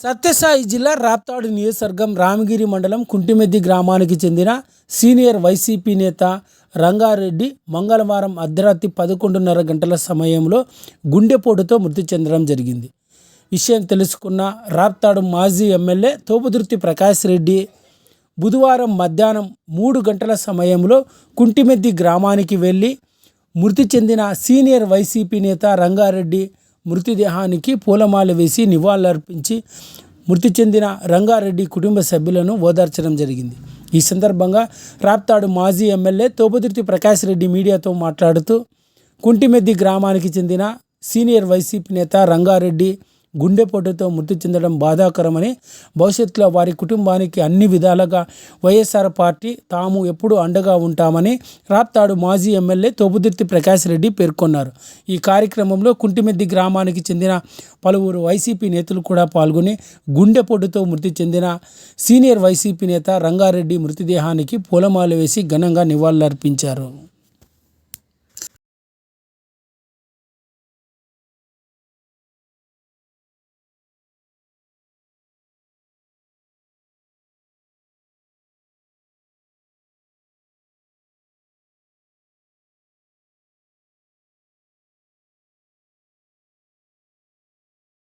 సత్యసాయి జిల్లా రాప్తాడు నియోజకవర్గం రామగిరి మండలం కుంటిమెద్ది గ్రామానికి చెందిన సీనియర్ వైసీపీ నేత రంగారెడ్డి మంగళవారం అర్ధరాత్రి పదకొండున్నర గంటల సమయంలో గుండెపోటుతో మృతి చెందడం జరిగింది. విషయం తెలుసుకున్న రాప్తాడు మాజీ ఎమ్మెల్యే తోపుదుర్తి ప్రకాష్ రెడ్డి బుధవారం మధ్యాహ్నం మూడు గంటల సమయంలో కుంటిమెద్ది గ్రామానికి వెళ్ళి మృతి చెందిన సీనియర్ వైసీపీ నేత రంగారెడ్డి మృతదేహానికి పూలమాల వేసి నివాళులర్పించి మృతి చెందిన రంగారెడ్డి కుటుంబ సభ్యులను ఓదార్చడం జరిగింది. ఈ సందర్భంగా రాప్తాడు మాజీ ఎమ్మెల్యే తోపుదుర్తి ప్రకాష్ రెడ్డి మీడియాతో మాట్లాడుతూ కుంటిమెద్ది గ్రామానికి చెందిన సీనియర్ వైసీపీ నేత రంగారెడ్డి గుండెపోటుతో మృతి చెందడం బాధాకరమని భవిష్యత్తులో వారి కుటుంబానికి అన్ని విధాలుగా వైఎస్ఆర్ పార్టీ తాము ఎప్పుడు అండగా ఉంటామని రాప్తాడు మాజీ ఎమ్మెల్యే తోపుదుర్తి ప్రకాష్ రెడ్డి పేర్కొన్నారు. ఈ కార్యక్రమంలో కుంటిమెద్ది గ్రామానికి చెందిన పలువురు వైసీపీ నేతలు కూడా పాల్గొని గుండెపోటుతో మృతి చెందిన సీనియర్ వైసీపీ నేత రంగారెడ్డి మృతదేహానికి పూలమాల వేసి ఘనంగా నివాళులర్పించారు.